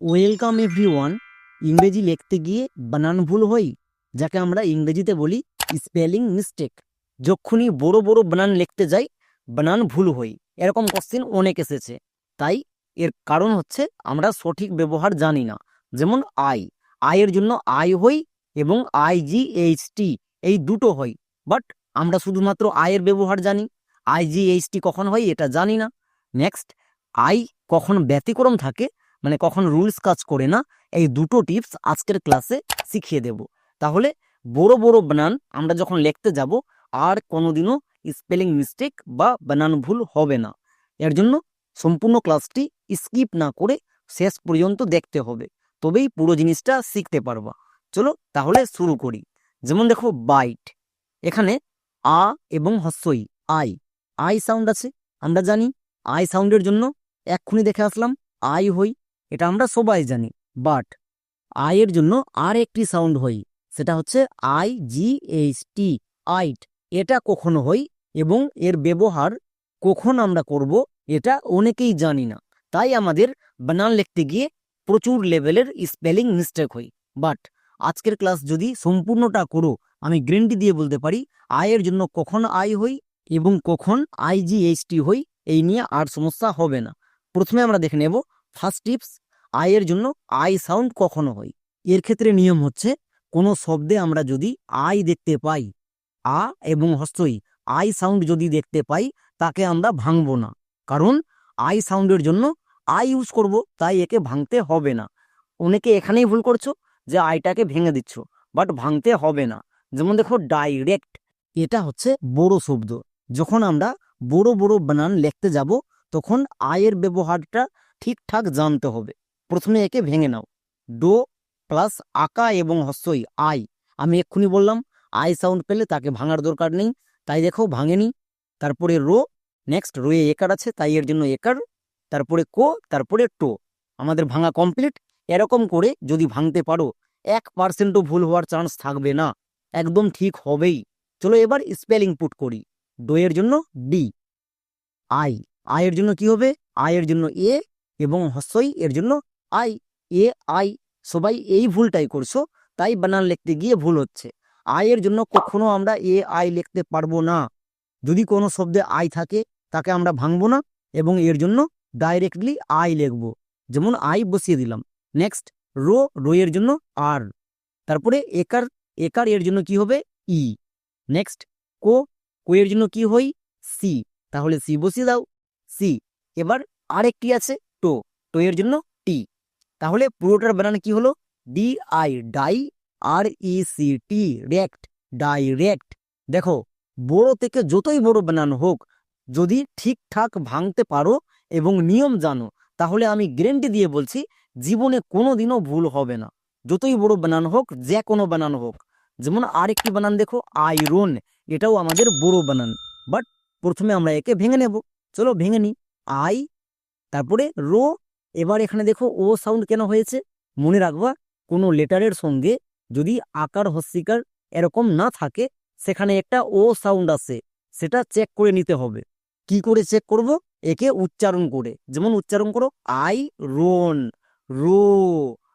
Welcome everyone ইংরেজি লিখতে গিয়ে বানান ভুল হই, যাকে আমরা ইংরেজিতে বলি স্পেলিং মিস্টেক যখনই বড় বড় বানান লিখতে যাই, বানান ভুল হই। এরকম কোশ্চেন অনেক এসেছে। তাই এর কারণ হচ্ছে আমরা সঠিক ব্যবহার জানি না। যেমন আই আয়ের জন্য আই হই এবং আই জি এইচ টি এই দুটো হয় বাট আমরা শুধুমাত্র আয়ের ব্যবহার জানি। আই জি এইচ টি কখন হয় এটা জানি না। নেক্সট আই কখন ব্যতিক্রম থাকে মানে কখন রুলস কাজ করে না, এই দুটো টিপস আজকের ক্লাসে শিখিয়ে দেব। তাহলে বড় বড় বানান আমরা যখন লিখতে যাব, আর কোনোদিনও স্পেলিং মিস্টেক বা বানান ভুল হবে না। এর জন্য সম্পূর্ণ ক্লাসটি স্কিপ না করে শেষ পর্যন্ত দেখতে হবে, তবেই পুরো জিনিসটা শিখতে পারবা। চলো তাহলে শুরু করি। যেমন দেখো বাইট এখানে আ এবং হস্যই, আই আই সাউন্ড আছে, আমরা জানি, আই সাউন্ডের জন্য এক্ষুনি দেখে আসলাম, আই হই এটা আমরা সবাই জানি বাট আয়ের জন্য আর একটি সাউন্ড হই সেটা হচ্ছে আই জি এইচ টি আইট এটা কখনো হই এবং এর ব্যবহার কখন আমরা করব এটা অনেকেই জানি না, তাই আমাদের বানান লিখতে গিয়ে প্রচুর লেভেলের স্পেলিং মিস্টেক হই বাট আজকের ক্লাস যদি সম্পূর্ণটা করো, আমি গ্যারেন্টি দিয়ে বলতে পারি আয়ের জন্য কখন আই হই এবং কখন আইজিএইচটি হই এই নিয়ে আর সমস্যা হবে না। প্রথমে আমরা দেখে নেব ফার্স্ট টিপস আয়ের জন্য আই সাউন্ড কখনো হয়। এর ক্ষেত্রে নিয়ম হচ্ছে, কোনো শব্দে আমরা যদি আই দেখতে পাই, আ এবং হস্তই আই সাউন্ড যদি দেখতে পাই, তাকে আমরা ভাঙবো না। কারণ আই সাউন্ডের জন্য আই ইউজ করব, তাই একে ভাঙতে হবে না। অনেকে এখানেই ভুল করছ, যে আইটাকে ভেঙে দিচ্ছ বাট ভাঙতে হবে না। যেমন দেখো ডাইরেক্ট এটা হচ্ছে বড় শব্দ। যখন আমরা বড় বড় বানান লিখতে যাব, তখন আয়ের ব্যবহারটা ঠিকঠাক জানতে হবে। প্রথমে একে ভেঙে নাও। ডো প্লাস আকা এবং হস্যই আই। আমি এক্ষুনি বললাম, আই সাউন্ড পেলে তাকে ভাঙার দরকার নেই। তাই দেখো, ভাঙেনি। তারপরে রো, নেক্সট রোয়ে একার আছে, তাই এর জন্য একার। তারপরে কো, তারপরে টো। আমাদের ভাঙা কমপ্লিট। এরকম করে যদি ভাঙতে পারো, এক পার্সেন্টও ভুল হওয়ার চান্স থাকবে না। একদম ঠিক হবেই। চলো এবার স্পেলিং পুট করি। ডোয়ের জন্য ডি। আই। আয়ের জন্য কি হবে? আয়ের জন্য এ এবং হস্যই এর জন্য আই, এ, আই, সবাই এই ভুলটাই করছ, তাই বানান লিখতে গিয়ে ভুল হচ্ছে। আয়ের জন্য কখনো আমরা এ, আই লিখতে পারব না। যদি কোনো শব্দে আই থাকে, তাকে আমরা ভাঙবো না এবং এর জন্য ডাইরেক্টলি আই লিখব। যেমন আই বসিয়ে দিলাম। নেক্সট রো রো এর জন্য আর। তারপরে একার একার এর জন্য কি হবে? ই। নেক্সট কো কো এর জন্য কি হই? সি। তাহলে সি বসিয়ে দাও। সি। এবার আরেকটি আছে। টো এর জন্য টি তাহলে পুরোটার বানান কি হলো? D I die R E C T rect direct দেখো, বড় থেকে যতই বড় বানান হোক, যদি ঠিকঠাক ভাঙতে পারো এবং নিয়ম জানো, তাহলে আমি গ্যারেন্টি দিয়ে বলছি, জীবনে কোনো দিনও ভুল হবে না। যতই বড় বানান হোক যে কোনো বানান হোক। যেমন আরেকটি বানান দেখো আয়রন এটাও আমাদের বড় বানান। বাট প্রথমে আমরা একে ভেঙে নেব। চলো ভেঙে নিই আই তারপরে রো এবার এখানে দেখো ও সাউন্ড কেন হয়েছে? মনে রাখবা, কোনো লেটারের সঙ্গে যদি আকার হস্যিকার এরকম না থাকে, সেখানে একটা ও সাউন্ড আছে, সেটা চেক করে নিতে হবে। কি করে চেক করব? একে উচ্চারণ করে। যেমন উচ্চারণ করো, আই রোন রো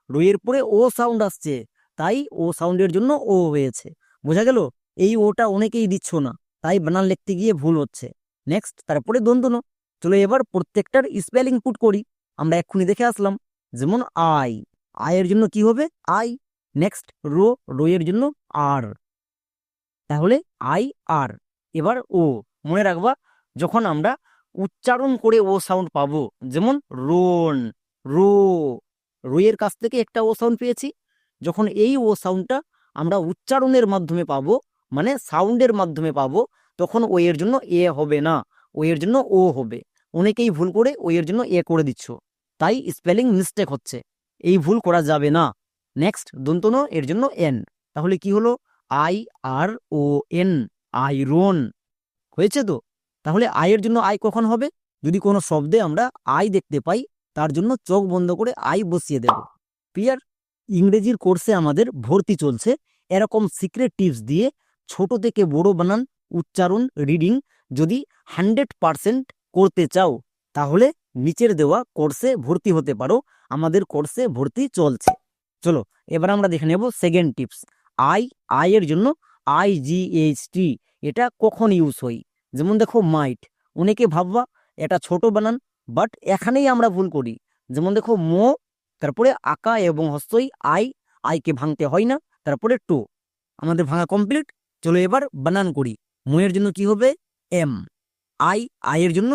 রো এর পরে ও সাউন্ড আসছে, তাই ও সাউন্ডের জন্য ও হয়েছে। বোঝা গেল? এই ওটা অনেকেই দিচ্ছ না, তাই বানান লিখতে গিয়ে ভুল হচ্ছে। নেক্সট তারপরে দ্বন্দ্বন চলো এবার প্রত্যেকটার স্পেলিং পুট করি। আমরা এক্ষুনি দেখে আসলাম যেমন আই। আয়ের জন্য কি হবে? আই। নেক্সট রো রো এর জন্য আর তাহলে আই আর এবার ও মনে রাখবা, যখন আমরা উচ্চারণ করে ও সাউন্ড পাবো, যেমন রোন, রো। রোয়ের কাছ থেকে একটা ও সাউন্ড পেয়েছি। যখন এই ও সাউন্ডটা আমরা উচ্চারণের মাধ্যমে পাবো মানে সাউন্ডের মাধ্যমে পাবো, তখন ও এর জন্য এ হবে না। ও এর জন্য ও হবে। অনেকেই ভুল করে ও এর জন্য এ করে দিচ্ছ। তাই স্পেলিং মিস্টেক হচ্ছে। এই ভুল করা যাবে না। নেক্সট দন্তন, এর জন্য এন তাহলে কি হলো? I R O N iron হয়েছে তো? তাহলে আয়ের জন্য আই কখন হবে? যদি কোনো শব্দে আমরা আই দেখতে পাই, তার জন্য চোখ বন্ধ করে আই বসিয়ে দেব। ক্লিয়ার ইংরেজির কোর্সে আমাদের ভর্তি চলছে। এরকম সিক্রেট টিপস দিয়ে ছোট থেকে বড় বানান, উচ্চারণ রিডিং যদি হান্ড্রেড পারসেন্ট করতে চাও, তাহলে নিচের দেওয়া কোর্সে ভর্তি হতে পারো। আমাদের কোর্সে ভর্তি চলছে। চলো, এবার আমরা দেখে নেব সেকেন্ড টিপস আই আই এর জন্য আই জি এইচ টি এটা কখন ইউজ হয়? যেমন দেখো মাইট অনেকে ভাববা, এটা ছোট বানান বাট এখানেই আমরা ভুল করি। যেমন দেখো, মো, তারপরে আকা এবং হস্তই আই আইকে ভাঙতে হয় না, তারপরে টু আমাদের ভাঙা কমপ্লিট চলো এবার বানান করি। মোয়ের জন্য কি হবে? এম আই আইয়ের জন্য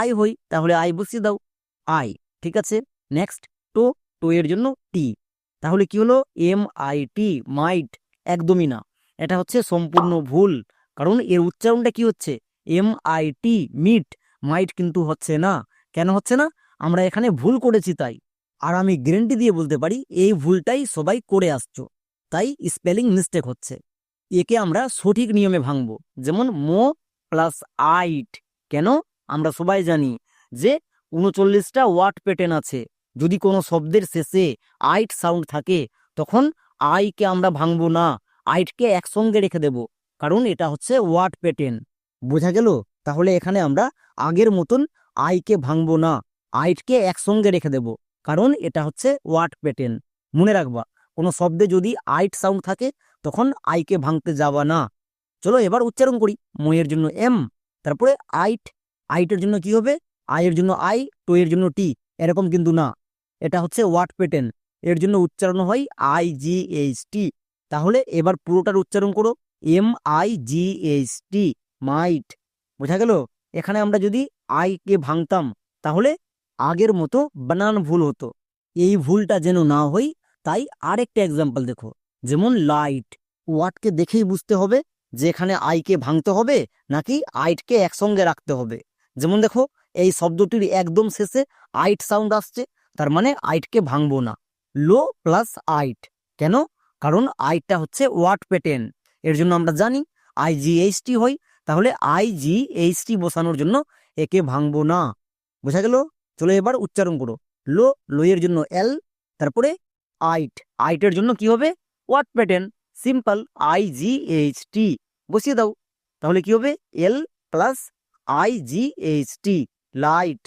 আই হই, তাহলে আই বসিয়ে দাও। আই ঠিক আছে? নেক্সট টো টো এর জন্য টি তাহলে কি হলো? এম আই টি মাইট একদমই না। এটা হচ্ছে সম্পূর্ণ ভুল। কারণ এর উচ্চারণটা কি হচ্ছে? M I T meet might কিন্তু হচ্ছে না। কেন হচ্ছে না? আমরা এখানে ভুল করেছি তাই। আর আমি গ্যারেন্টি দিয়ে বলতে পারি, এই ভুলটাই সবাই করে আসছো। তাই স্পেলিং মিস্টেক হচ্ছে। একে আমরা সঠিক নিয়মে ভাঙব। যেমন মো প্লাস আইট কেন? আমরা সবাই জানি যে উনচল্লিশটা ওয়াট প্যাটার্ন আছে। যদি কোনো শব্দের শেষে আইট সাউন্ড থাকে, তখন আইকে আমরা ভাঙবো না আইটকে একসঙ্গে রেখে দেব। কারণ এটা হচ্ছে ওয়াট প্যাটার্ন। বোঝা গেল? তাহলে এখানে আমরা আগের মতন আইকে ভাঙবো না আইটকে একসঙ্গে রেখে দেব। কারণ এটা হচ্ছে ওয়াট প্যাটার্ন। মনে রাখবা, কোনো শব্দে যদি আইট সাউন্ড থাকে, তখন আইকে ভাঙতে যাবা না। চলো এবার উচ্চারণ করি। ময়ের জন্য এম, তারপরে আইট আইটের জন্য কি হবে? আইয়ের জন্য আই, টো এর জন্য টি। এরকম কিন্তু না। এটা হচ্ছে ওয়াট প্যাটার্ন এর জন্য উচ্চারণ হয় আই জি এইচ টি। তাহলে এবার পুরোটার উচ্চারণ করো। M I G H T, might. বোঝা গেল? এখানে আমরা যদি আইকে ভাঙতাম, তাহলে আগের মতো বানান ভুল হতো। এই ভুলটা যেন না হই, তাই আরেকটা এক্সাম্পল দেখো। যেমন লাইট। ওয়াটকে দেখেই বুঝতে হবে যে এখানে আইকে ভাঙতে হবে নাকি আইটকে একসঙ্গে রাখতে হবে। যেমন দেখো, এই শব্দটির একদম শেষে আইট সাউন্ড আসছে, তার মানে আইটকে ভাঙবো না। লো প্লাস আইট কেন? কারণ আইটটা হচ্ছে ওয়াট প্যাটার্ন এর জন্য আমরা জানি আই জি এইচ টি হয়, তাহলে আই জি এইচ টি বসানোর জন্য একে ভাঙবো না। বোঝা গেল? চলো এবার উচ্চারণ করো। লো লোয়ের জন্য এল তারপরে আইট আইটের জন্য কি হবে? What pattern simple I G H T বসিয়ে দাও। তাহলে কি হবে? L plus I G H T, light.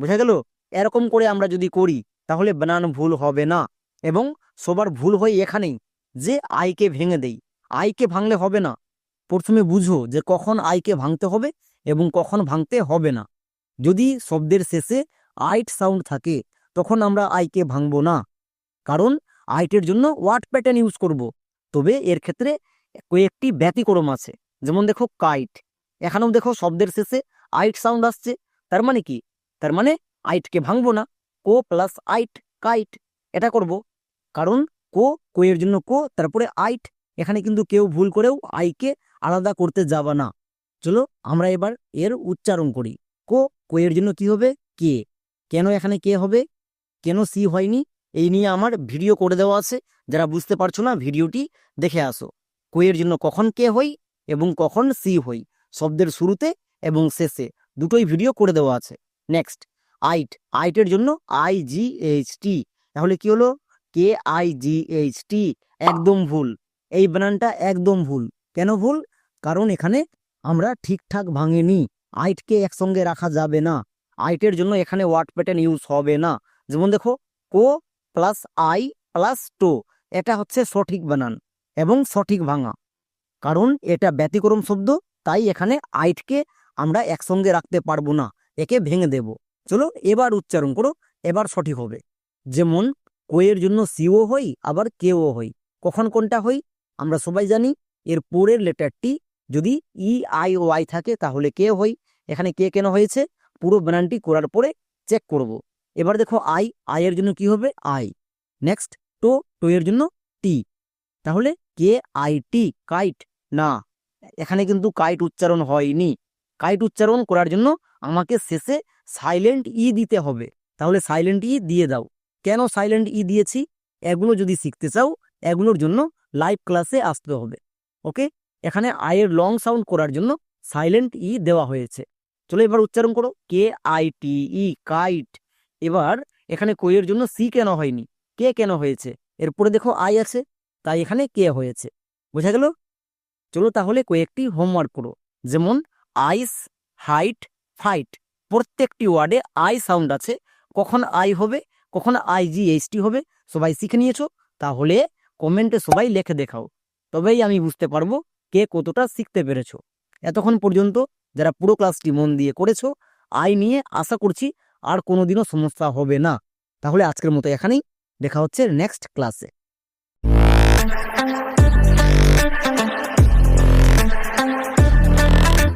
বোঝা গেল? এরকম করে আমরা যদি করি, তাহলে বানান ভুল হবে না। এবং সবার ভুল হয় এখানেই, যে আইকে ভেঙে দেই। আইকে ভাঙলে হবে না। প্রথমে বুঝো যে কখন আইকে ভাঙতে হবে এবং কখন ভাঙতে হবে না। যদি শব্দের শেষে আইট সাউন্ড থাকে, তখন আমরা আইকে ভাঙবো না। কারণ আইটের জন্য ওয়াট প্যাটার্ন ইউজ করব। তবে এর ক্ষেত্রে কয়েকটি ব্যতিক্রম আছে। যেমন দেখো, কাইট। এখানেও দেখো শব্দের শেষে আইট সাউন্ড আসছে। তার মানে কি? তার মানে আইটকে ভাঙবো না। কো প্লাস আইট কাইট এটা করব। কারণ কো কোয়ের জন্য কো, তারপরে আইট এখানে কিন্তু কেউ ভুল করেও আইকে আলাদা করতে যাবা না। চলো আমরা এবার এর উচ্চারণ করি। কো কোয়ের জন্য কি হবে? কে। কেন এখানে কে হবে? কেন সি হয়নি? এই নিয়ে আমার ভিডিও করে দেওয়া আছে। যারা বুঝতে পারছ না, ভিডিওটি দেখে আসো। কোয়ের জন্য কখন কে হই এবং কখন সি হই। শব্দের শুরুতে এবং শেষে। দুটোই ভিডিও করে দেওয়া আছে। নেক্সট আইট আইটের জন্য আই জি এইচ টি তাহলে কি হলো? কে আই জি এইচ টি একদম ভুল। এই বানানটা একদম ভুল। কেন ভুল? কারণ এখানে আমরা ঠিকঠাক ভাঙিনি। আইটকে একসঙ্গে রাখা যাবে না। আইটের জন্য এখানে ওয়ার্ড প্যাটার্ন ইউজ হবে না। যেমন দেখো, co plus I plus to. এটা হচ্ছে সঠিক বানান এবং সঠিক ভাঙা। কারণ এটা ব্যতিক্রম শব্দ তাই এখানে আইটকে আমরা একসঙ্গে রাখতে পারব না, একে ভেঙে দেব। চলো এবার উচ্চারণ করো, এবার সঠিক হবে। যেমন কোয়ের জন্য সিও হই, আবার কেও হই। কখন কোনটা হই? আমরা সবাই জানি, এর পরের লেটারটি যদি ই, আই ও আই থাকে, তাহলে কে হই? এখানে কে কেন হয়েছে? পুরো বানানটি করার পরে চেক করব। এবার দেখো আই এর জন্য কি হবে? আই। নেক্সট, টো টো এর জন্য টি। তাহলে কে, আই, টি, কাইট, না। এখানে কিন্তু কাইট উচ্চারণ হয়নি। কাইট উচ্চারণ করার জন্য আমাকে শেষে সাইলেন্ট ই দিতে হবে। তাহলে সাইলেন্ট ই দিয়ে দাও। কেন সাইলেন্ট ই দিয়েছি? এগুলো যদি শিখতে চাও, এগুলোর জন্য লাইভ ক্লাসে আসতে হবে। ওকে এখানে আয়ের লং সাউন্ড করার জন্য সাইলেন্ট ই দেওয়া হয়েছে। চলো এবার উচ্চারণ করো। K I T E kite. এবার এখানে কইয়ের জন্য সি কেন হয়নি? কে কেন হয়েছে? এরপরে দেখো আই আছে, তাই এখানে কে হয়েছে। বোঝা গেল? চলো তাহলে কয়েকটি হোমওয়ার্ক করো। যেমন আইস হাইট ফাইট প্রত্যেকটি ওয়ার্ডে আই সাউন্ড আছে। কখন আই হবে, কখন আই জি এইচ টি হবে, সবাই শিখে নিয়েছো? তাহলে কমেন্টে সবাই লেখে দেখাও। তবেই আমি বুঝতে পারব কে কতটা শিখতে পেরেছ। এতক্ষণ পর্যন্ত যারা পুরো ক্লাসটি মন দিয়ে করেছ আই নিয়ে আশা করছি আর কোনোদিনও সমস্যা হবে না। তাহলে আজকের মতো এখানেই। দেখা হচ্ছে নেক্সট ক্লাসে